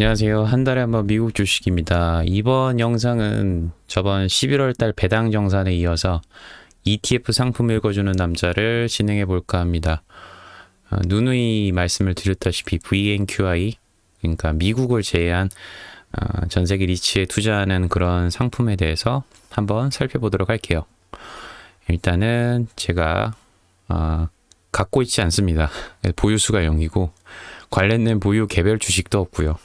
안녕하세요. 한 달에 한 번 미국 주식입니다. 이번 영상은 저번 11월 달 배당 정산에 이어서 ETF 상품 읽어주는 남자를 진행해 볼까 합니다. 어, 누누이 말씀을 드렸다시피 VNQI, 그러니까 미국을 제외한 어, 전 세계 리츠에 투자하는 그런 상품에 대해서 한번 살펴보도록 할게요. 일단은 제가 어, 갖고 있지 않습니다. 보유수가 0이고 관련된 보유 개별 주식도 없고요.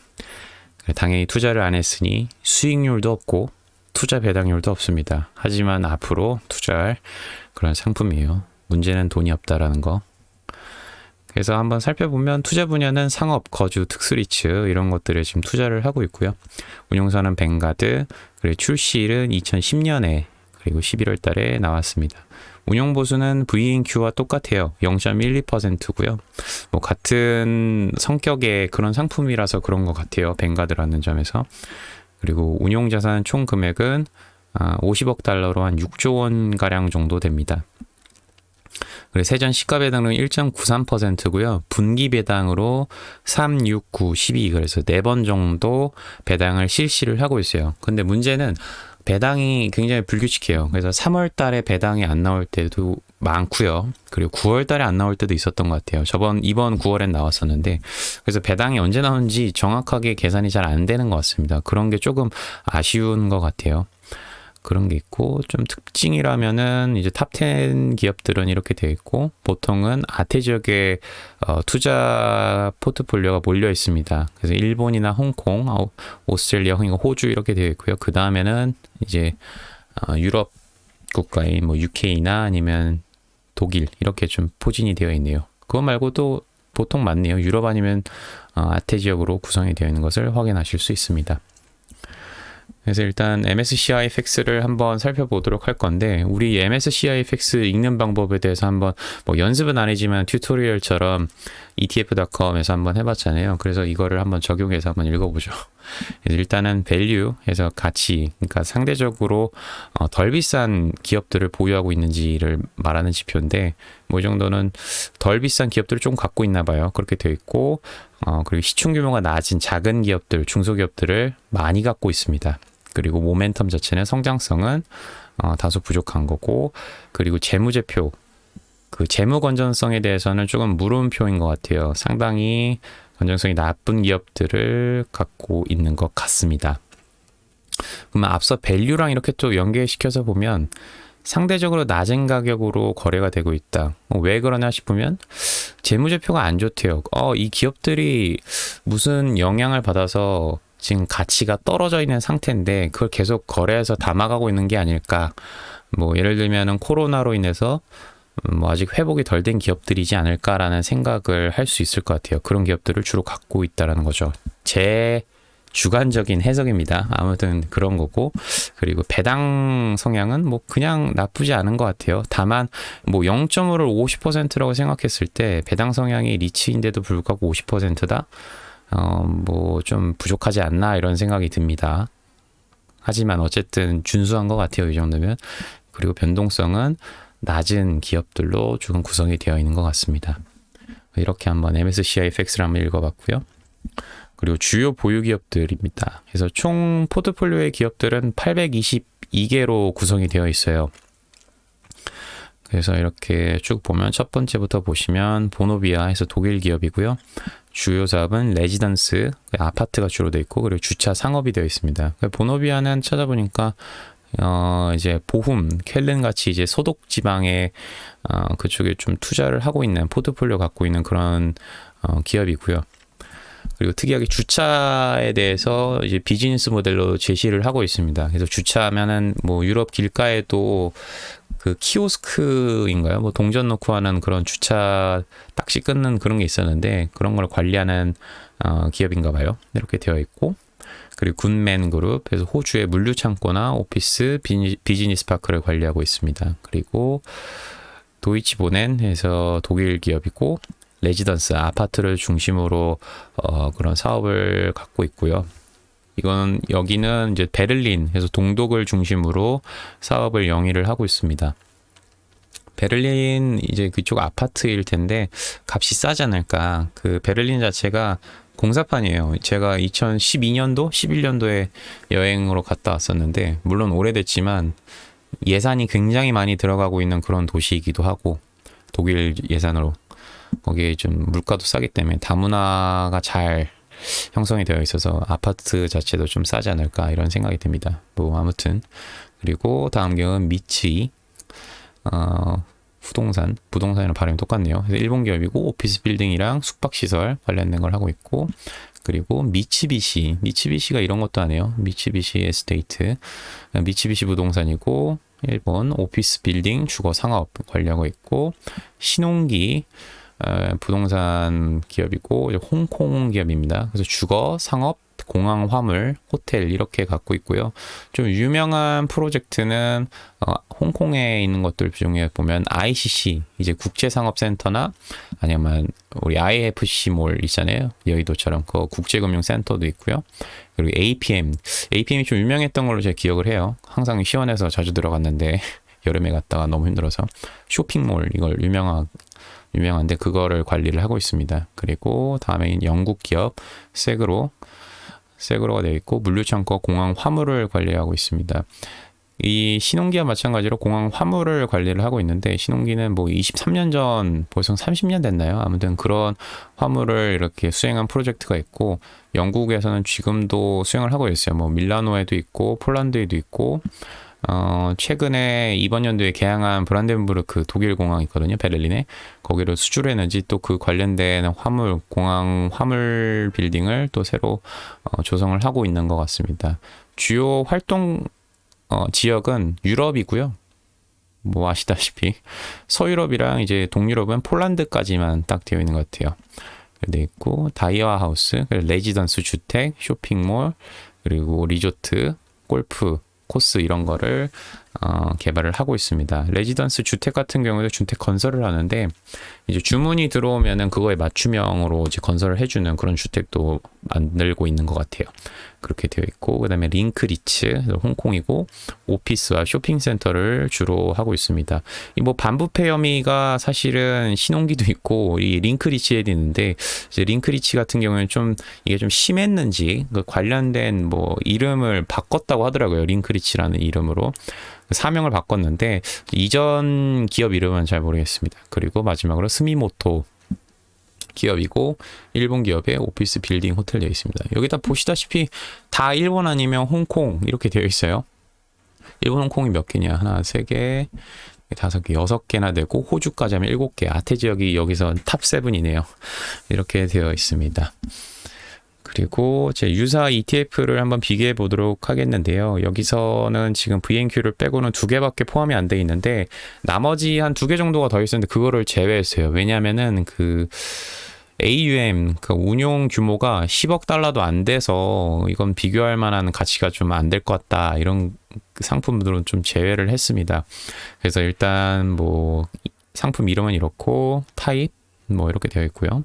당연히 투자를 안 했으니 수익률도 없고 투자 배당률도 없습니다. 하지만 앞으로 투자할 그런 상품이에요. 문제는 돈이 없다라는 거. 그래서 한번 살펴보면 투자 분야는 상업, 거주, 특수리츠 이런 것들에 지금 투자를 하고 있고요. 운용사는 뱅가드, 그리고 출시일은 2010년에 그리고 11월 달에 나왔습니다. 운용 보수는 VNQ와 똑같아요. 0.12%고요. 뭐 같은 성격의 그런 상품이라서 그런 것 같아요. 뱅가드라는 점에서. 그리고 운용 자산 총 금액은 50억 아, 달러로 한 6조 원 가량 정도 됩니다. 그리고 세전 시가 배당은 1.93%고요. 분기 배당으로 3, 6, 9, 12 그래서 4번 정도 배당을 실시를 하고 있어요. 근데 문제는 배당이 굉장히 불규칙해요. 그래서 3월 달에 배당이 안 나올 때도 많고요. 그리고 9월 달에 안 나올 때도 있었던 것 같아요. 저번 이번 9월엔 나왔었는데 그래서 배당이 언제 나오는지 정확하게 계산이 잘 안 되는 것 같습니다. 그런 게 조금 아쉬운 것 같아요. 그런 게 있고 좀 특징이라면은 이제 탑 10 기업들은 이렇게 되어 있고 보통은 아태 지역에 어, 투자 포트폴리오가 몰려 있습니다. 그래서 일본이나 홍콩, 아, 오스트레일리아, 호주 이렇게 되어 있고요. 그 다음에는 이제 어, 유럽 국가인 뭐 UK나 아니면 독일 이렇게 좀 포진이 되어 있네요. 그거 말고도 보통 많네요. 유럽 아니면 어, 아태 지역으로 구성이 되어 있는 것을 확인하실 수 있습니다. 그래서 일단 MSCI 팩스를 한번 살펴보도록 할 건데 우리 MSCI 팩스 읽는 방법에 대해서 한번 뭐 연습은 아니지만 튜토리얼처럼 ETF.com에서 한번 해봤잖아요. 그래서 이거를 한번 적용해서 한번 읽어보죠. 일단은 해서 가치, 그러니까 상대적으로 어, 덜 비싼 기업들을 보유하고 있는지를 말하는 지표인데 뭐 이 정도는 덜 비싼 기업들을 좀 갖고 있나 봐요. 그렇게 되어 있고 어, 그리고 시총 규모가 낮은 작은 기업들, 중소기업들을 많이 갖고 있습니다. 그리고 모멘텀 자체는 성장성은 어, 다소 부족한 거고 그리고 재무제표 그 재무 건전성에 대해서는 조금 물음표인 것 같아요. 상당히 건전성이 나쁜 기업들을 갖고 있는 것 같습니다. 그러면 앞서 밸류랑 이렇게 또 연계시켜서 보면 상대적으로 낮은 가격으로 거래가 되고 있다. 어, 왜 그러냐 싶으면 재무제표가 안 좋대요. 어, 이 기업들이 무슨 영향을 받아서 지금 가치가 떨어져 있는 상태인데 그걸 계속 거래해서 담아가고 있는 게 아닐까. 뭐 예를 들면은 코로나로 인해서 뭐 아직 회복이 덜 된 기업들이지 않을까라는 생각을 할 수 있을 것 같아요. 그런 기업들을 주로 갖고 있다라는 거죠. 제 주관적인 해석입니다. 아무튼 그런 거고 그리고 배당 성향은 뭐 그냥 나쁘지 않은 것 같아요. 다만 뭐 0.5를 50%라고 생각했을 때 배당 성향이 리치인데도 불구하고 50%다. 어, 뭐 좀 부족하지 않나 이런 생각이 듭니다. 하지만 어쨌든 준수한 것 같아요. 이 정도면. 그리고 변동성은 낮은 기업들로 조금 구성이 되어 있는 것 같습니다. 이렇게 한번 MSCI 팩스를 한번 읽어봤고요. 그리고 주요 보유 기업들입니다. 그래서 총 포트폴리오의 기업들은 822개로 구성이 되어 있어요. 그래서 이렇게 쭉 보면 첫 번째부터 보시면 보노비아에서 독일 기업이고요. 주요 사업은 레지던스, 아파트가 주로 되어 있고 그리고 주차 상업이 되어 있습니다. 보노비아는 찾아보니까 어 이제 보훔, 켈른 같이 이제 소독 지방에 어 그쪽에 좀 투자를 하고 있는 포트폴리오 갖고 있는 그런 어 기업이고요. 그리고 특이하게 주차에 대해서 이제 비즈니스 모델로 제시를 하고 있습니다. 그래서 주차하면은 뭐 유럽 길가에도 그 키오스크인가요? 뭐 동전 놓고 하는 그런 주차 딱지 끊는 그런 게 있었는데 그런 걸 관리하는 어, 기업인가 봐요. 이렇게 되어 있고 그리고 굿맨 그룹 그래서 호주의 물류 창고나 오피스 비즈니스 파크를 관리하고 있습니다. 그리고 도이치보넨 해서 독일 기업이고 레지던스 아파트를 중심으로 어, 그런 사업을 갖고 있고요. 이건 여기는 이제 베를린 해서 동독을 중심으로 사업을 영위를 하고 있습니다. 베를린 이제 그쪽 아파트일 텐데 값이 싸지 않을까. 그 베를린 자체가 공사판이에요. 제가 2012년도, 11년도에 여행으로 갔다 왔었는데, 물론 오래됐지만 예산이 굉장히 많이 들어가고 있는 그런 도시이기도 하고, 독일 예산으로. 거기에 좀 물가도 싸기 때문에 다문화가 잘 형성이 되어 있어서 아파트 자체도 좀 싸지 않을까 이런 생각이 듭니다. 뭐 아무튼 그리고 다음 경우는 미츠이 어, 부동산 부동산이랑 발음이 똑같네요. 그래서 일본 기업이고 오피스 빌딩이랑 숙박 시설 관련된 걸 하고 있고 그리고 미츠비시 미츠비시가 이런 것도 하네요. 미츠비시 에스테이트 미츠비시 부동산이고 일본 오피스 빌딩 주거 상업 관리하고 있고 신혼기 어, 부동산 기업이고 홍콩 기업입니다. 그래서 주거, 상업, 공항, 화물, 호텔 이렇게 갖고 있고요. 좀 유명한 프로젝트는 어, 홍콩에 있는 것들 중에 보면 ICC 이제 국제상업센터나 아니면 우리 IFC 몰 있잖아요. 여의도처럼 그 국제금융센터도 있고요. 그리고 APM, APM이 좀 유명했던 걸로 제가 기억을 해요. 항상 시원해서 자주 들어갔는데 여름에 갔다가 너무 힘들어서 쇼핑몰 이걸 유명한 유명한데 그거를 관리를 하고 있습니다. 그리고 다음에 영국 기업 세그로 세그로가 되어 있고 물류창고 공항 화물을 관리하고 있습니다. 이 신혼기와 마찬가지로 공항 화물을 관리를 하고 있는데 신혼기는 뭐 23년 전 벌써 30년 됐나요? 아무튼 그런 화물을 이렇게 수행한 프로젝트가 있고 영국에서는 지금도 수행을 하고 있어요. 뭐 밀라노에도 있고 폴란드에도 있고 어, 최근에 이번 연도에 개항한 브란덴부르크 독일 공항 있거든요. 베를린에. 거기로 수주를 했는지 또 그 관련된 화물, 공항 화물 빌딩을 또 새로 어, 조성을 하고 있는 것 같습니다. 주요 활동 어, 지역은 유럽이고요. 뭐 아시다시피 서유럽이랑 이제 동유럽은 폴란드까지만 딱 되어 있는 것 같아요. 돼 있고 다이아 하우스, 레지던스 주택, 쇼핑몰, 그리고 리조트, 골프 코스 이런 거를 어, 개발을 하고 있습니다. 레지던스 주택 같은 경우도 주택 건설을 하는데 이제 주문이 들어오면은 그거에 맞춤형으로 이제 건설을 해주는 그런 주택도 만들고 있는 것 같아요. 그렇게 되어 있고 그다음에 링크리츠 홍콩이고 오피스와 쇼핑센터를 주로 하고 있습니다. 이 뭐 반부패 혐의가 사실은 신혼기도 있고 이 링크리치에 있는데 이제 링크리치 같은 경우는 좀 이게 좀 심했는지 그 관련된 뭐 이름을 바꿨다고 하더라고요. 링크리치라는 이름으로 사명을 바꿨는데 이전 기업 이름은 잘 모르겠습니다. 그리고 마지막으로 스미모토 기업이고 일본 기업의 오피스 빌딩 호텔 되어 있습니다. 여기다 보시다시피 다 일본 아니면 홍콩 이렇게 되어 있어요. 일본 홍콩이 몇 개냐? 하나, 세 개, 다섯 개, 여섯 개나 되고 호주까지 하면 일곱 개. 아태 지역이 여기서 탑 세븐이네요. 이렇게 되어 있습니다. 그리고 제 유사 ETF를 한번 비교해 보도록 하겠는데요. 여기서는 지금 VNQ를 빼고는 두 개밖에 포함이 안 돼 있는데 나머지 한 두 개 정도가 더 있었는데 그거를 제외했어요. 왜냐하면은 그 AUM 그 운용 규모가 10억 달러도 안 돼서 이건 비교할 만한 가치가 좀 안 될 것 같다 이런 상품들은 좀 제외를 했습니다. 그래서 일단 뭐 상품 이름은 이렇고 타입 뭐 이렇게 되어 있고요.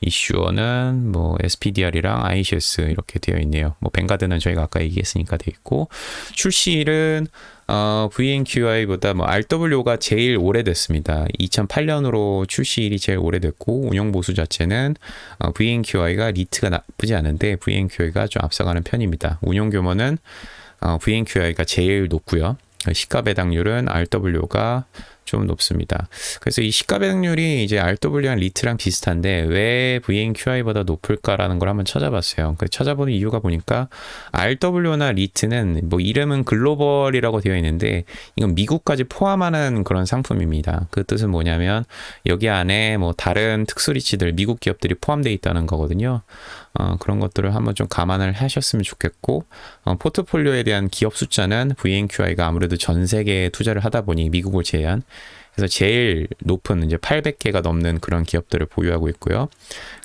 이슈어는 뭐 SPDR이랑 ICS 이렇게 되어 있네요. 뭐 뱅가드는 저희가 아까 얘기했으니까 되어 있고 출시일은 어, VNQI보다 뭐 RW가 제일 오래됐습니다. 2008년으로 출시일이 제일 오래됐고 운영 보수 자체는 어, VNQI가 리트가 나쁘지 않은데 VNQI가 좀 앞서가는 편입니다. 운용 규모는 어, VNQI가 제일 높고요. 시가 배당률은 RW가 좀 높습니다. 그래서 이 시가 배당률이 이제 RW랑 리트랑 비슷한데 왜 VNQI보다 높을까라는 걸 한번 찾아봤어요. 그 찾아보는 이유가 보니까 RW나 리트는 뭐 이름은 글로벌이라고 되어 있는데 이건 미국까지 포함하는 그런 상품입니다. 그 뜻은 뭐냐면 여기 안에 뭐 다른 특수 리치들 미국 기업들이 포함되어 있다는 거거든요. 어, 그런 것들을 한번 좀 감안을 하셨으면 좋겠고 어, 포트폴리오에 대한 기업 숫자는 VNQI가 아무래도 전 세계에 투자를 하다 보니 미국을 제외한 그래서 제일 높은 이제 800개가 넘는 그런 기업들을 보유하고 있고요.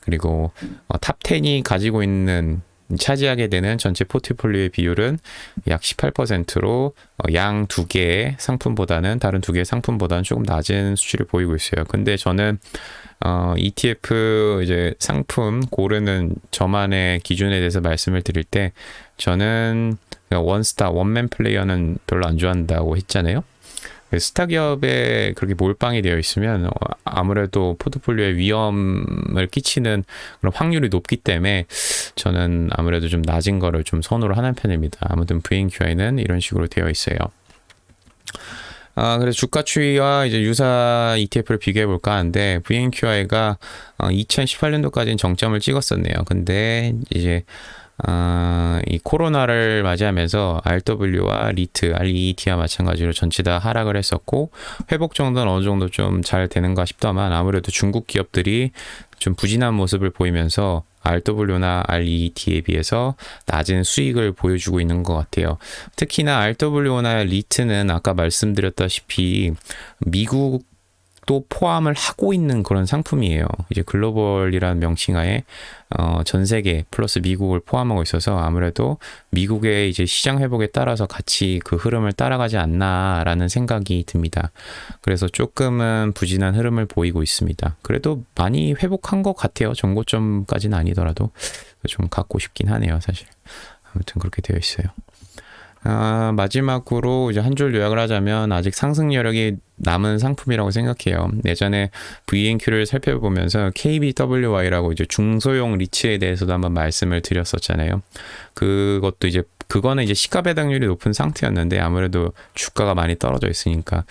그리고 어, 탑 10이 가지고 있는 차지하게 되는 전체 포트폴리오의 비율은 약 18%로 어, 양두 개의 상품보다는 다른 두 개의 상품보다는 조금 낮은 수치를 보이고 있어요. 근데 저는 어, ETF 이제 상품 고르는 저만의 기준에 대해서 말씀을 드릴 때 저는 원스타 원맨 플레이어는 별로 안 좋아한다고 했잖아요. 그 스타 기업에 그렇게 몰빵이 되어 있으면 어, 아무래도 포트폴리오에 위험을 끼치는 그런 확률이 높기 때문에 저는 아무래도 좀 낮은 거를 좀 선호를 하는 편입니다. 아무튼 VNQI는 이런 식으로 되어 있어요. 아, 그래서 주가 추이와 이제 유사 ETF를 비교해 볼까 하는데 VNQI가 어, 2018년도까지는 정점을 찍었었네요. 근데 이제 아, 이 코로나를 맞이하면서 RW와 리트, RET와 마찬가지로 전체 다 하락을 했었고 회복 정도는 어느 정도 좀 잘 되는가 싶다만 아무래도 중국 기업들이 좀 부진한 모습을 보이면서 RW나 RET에 비해서 낮은 수익을 보여주고 있는 것 같아요. 특히나 RW나 리트는 아까 말씀드렸다시피 미국 또 포함을 하고 있는 그런 상품이에요. 이제 글로벌이라는 명칭하에 어, 전 세계 플러스 미국을 포함하고 있어서 아무래도 미국의 이제 시장 회복에 따라서 같이 그 흐름을 따라가지 않나라는 생각이 듭니다. 그래서 조금은 부진한 흐름을 보이고 있습니다. 그래도 많이 회복한 것 같아요. 정고점까지는 아니더라도 좀 갖고 싶긴 하네요, 사실. 아무튼 그렇게 되어 있어요. 아, 마지막으로 이제 한 줄 요약을 하자면 아직 상승 여력이 남은 상품이라고 생각해요. 예전에 VNQ를 살펴보면서 KBWY라고 이제 중소형 리츠에 대해서도 한번 말씀을 드렸었잖아요. 그것도 이제 그거는 이제 시가 배당률이 높은 상태였는데 아무래도 주가가 많이 떨어져 있으니까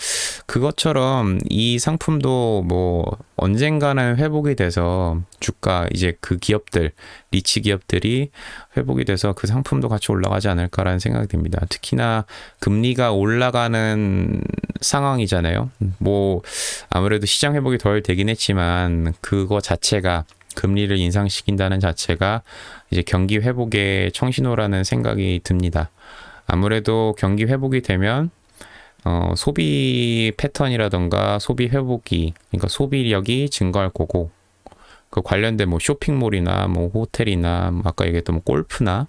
그것처럼 이 상품도 뭐 언젠가는 회복이 돼서 주가 이제 그 기업들 리치 기업들이 회복이 돼서 그 상품도 같이 올라가지 않을까라는 생각이 듭니다. 특히나 금리가 올라가는 상황이잖아요. 뭐 아무래도 시장 회복이 덜 되긴 했지만 그거 자체가 금리를 인상시킨다는 자체가 이제 경기 회복의 청신호라는 생각이 듭니다. 아무래도 경기 회복이 되면 어, 소비 패턴이라던가 소비 회복이 그러니까 소비력이 증가할 거고 그 관련된 뭐 쇼핑몰이나 뭐 호텔이나 뭐 아까 얘기했던 뭐 골프나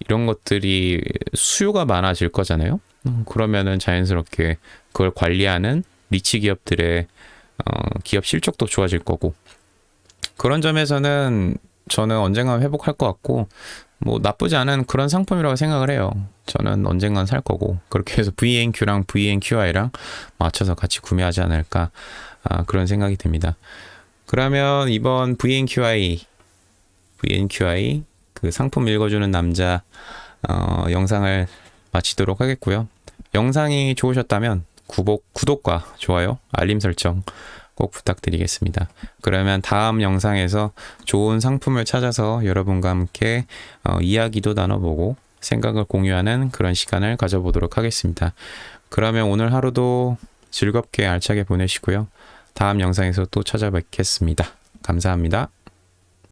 이런 것들이 수요가 많아질 거잖아요. 음, 그러면은 자연스럽게 그걸 관리하는 리치 기업들의 어, 기업 실적도 좋아질 거고 그런 점에서는 저는 언젠간 회복할 것 같고 뭐 나쁘지 않은 그런 상품이라고 생각을 해요. 저는 언젠간 살 거고 그렇게 해서 VNQ랑 VNQI랑 맞춰서 같이 구매하지 않을까 아, 그런 생각이 듭니다. 그러면 이번 VNQI VNQI 그 상품 읽어주는 남자 어, 영상을 마치도록 하겠고요. 영상이 좋으셨다면 구독, 구독과 좋아요, 알림 설정 꼭 부탁드리겠습니다. 그러면 다음 영상에서 좋은 상품을 찾아서 여러분과 함께 어, 이야기도 나눠보고 생각을 공유하는 그런 시간을 가져보도록 하겠습니다. 그러면 오늘 하루도 즐겁게 알차게 보내시고요. 다음 영상에서 또 찾아뵙겠습니다. 감사합니다.